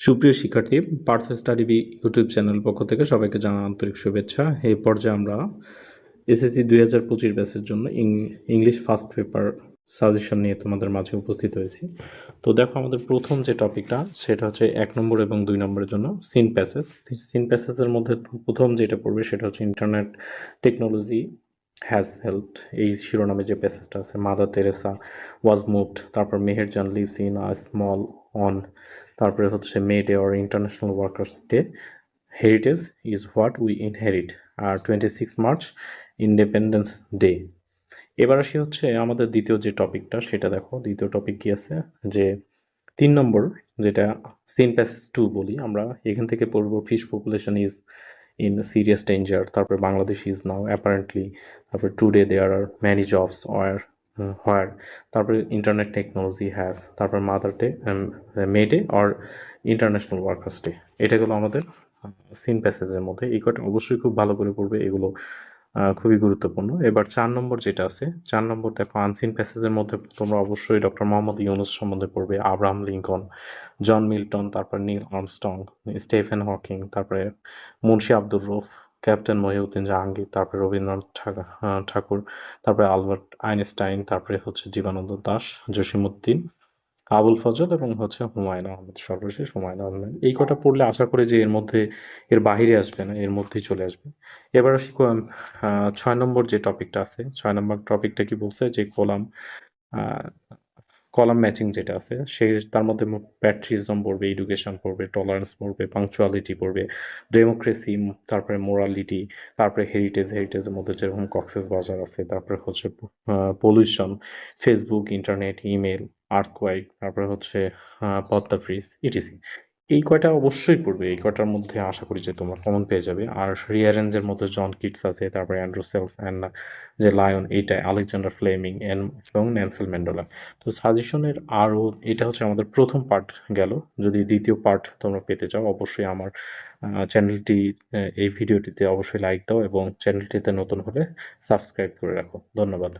সুপ্রিয় শিক্ষার্থী, Partha study B YouTube channel পক্ষ থেকে সবাইকে জানা আন্তরিক শুভেচ্ছা। এই পর্যায়ে আমরা এসএসসি দুই হাজার পঁচিশ ব্যাচের জন্য ইংলিশ ফার্স্ট পেপার সাজেশন নিয়ে তোমাদের মাঝে উপস্থিত হয়েছি। তো দেখো আমাদের প্রথম যে টপিকটা, সেটা হচ্ছে এক নম্বর এবং দুই নম্বরের জন্য সিন প্যাসেজ সিন প্যাসেজের মধ্যে প্রথম যেটা পড়বে সেটা হচ্ছে ইন্টারনেট টেকনোলজি হ্যাজ হেল্পড এই শিরোনামে যে প্যাসেজটা আছে মাদার তেরেসা ওয়াজ মুভড তারপর Meherjan lives in a small on তারপরে হচ্ছে May Day or international workers day heritage is what we inherit are twenty six March independence day এবার আসি হচ্ছে আমাদের দ্বিতীয় যে টপিকটা, সেটা দেখো। দ্বিতীয় টপিক কি আছে? যে তিন নম্বর, যেটা সিন প্যাসেজ টু বলি, আমরা এখান থেকে পড়ব fish population is in serious danger তারপরে বাংলাদেশ ইজ নাও অ্যাপারেন্টলি তারপরে today there are many jobs war where তারপরে ইন্টারনেট টেকনোলজি হ্যাজ তারপর mother day May Day or international workers day এটা হলো আমাদের সিন প্যাসেজের মধ্যে। এই কটা অবশ্যই খুব ভালো করে পড়বে, এগুলো খুবই গুরুত্বপূর্ণ। এবার চার নম্বর যেটা আছে, চার নম্বর দেখো আনসিন প্যাসেজের মধ্যে তোমরা অবশ্যই ডক্টর মোহাম্মদ ইউনুস সম্বন্ধে পড়বে, আব্রাহাম লিঙ্কন, জন মিল্টন, তারপর নীল আর্মস্টং স্টেফেন হকিং, তারপরে মুন্সি আব্দুর রফ ক্যাপ্টেন মহিউদ্দিন জাহাঙ্গীর, তারপরে রবীন্দ্রনাথ ঠাকুর, তারপরে আলবার্ট আইনস্টাইন, তারপরে হচ্ছে জীবানন্দ দাস জসিমুদ্দিন আবুল ফজল এবং হচ্ছে হুমায়ুন আহমেদ। সর্বশেষ হুমায়ুন আহমেদ। এই কটা পড়লে আশা করে যে এর মধ্যে, এর বাহিরে আসবে না, এর মধ্যেই চলে আসবে। এবার আসি ছয় নম্বর যে টপিকটা আছে, ছয় নম্বর টপিকটা কি বলছে? যে কলাম কলাম ম্যাচিং যেটা আছে, সে তার মধ্যে প্যাট্রিজম পড়বে, এডুকেশন পড়বে টলারেন্স পড়বে পাংচুয়ালিটি পড়বে ডেমোক্রেসি তারপরে মোরালিটি তারপরে হেরিটেজ হেরিটেজের মধ্যে যেরকম কক্সেস বাজার আছে, তারপরে হচ্ছে pollution Facebook internet email earthquake তারপরে হচ্ছে পদ্মা ফ্রিজ ইটিসি এই কয়টা অবশ্যই পড়বে, এই কয়টার মধ্যে আশা করি যে তোমরা কমন পেয়ে যাবে। আর রিয়ারেঞ্জের মধ্যে জন কিটস আছে, তারপরে Androcles and the lion এইটা আলেকজান্ডার ফ্লেমিং এবং ন্যান্সেল ম্যান্ডোলা তো সাজেশনের আরও এটা হচ্ছে আমাদের প্রথম পার্ট গেল। যদি দ্বিতীয় পার্ট তোমরা পেতে চাও, অবশ্যই আমার চ্যানেলটি এই ভিডিওটিতে অবশ্যই লাইক দাও এবং চ্যানেলটিতে নতুন হলে সাবস্ক্রাইব করে রাখো। ধন্যবাদ।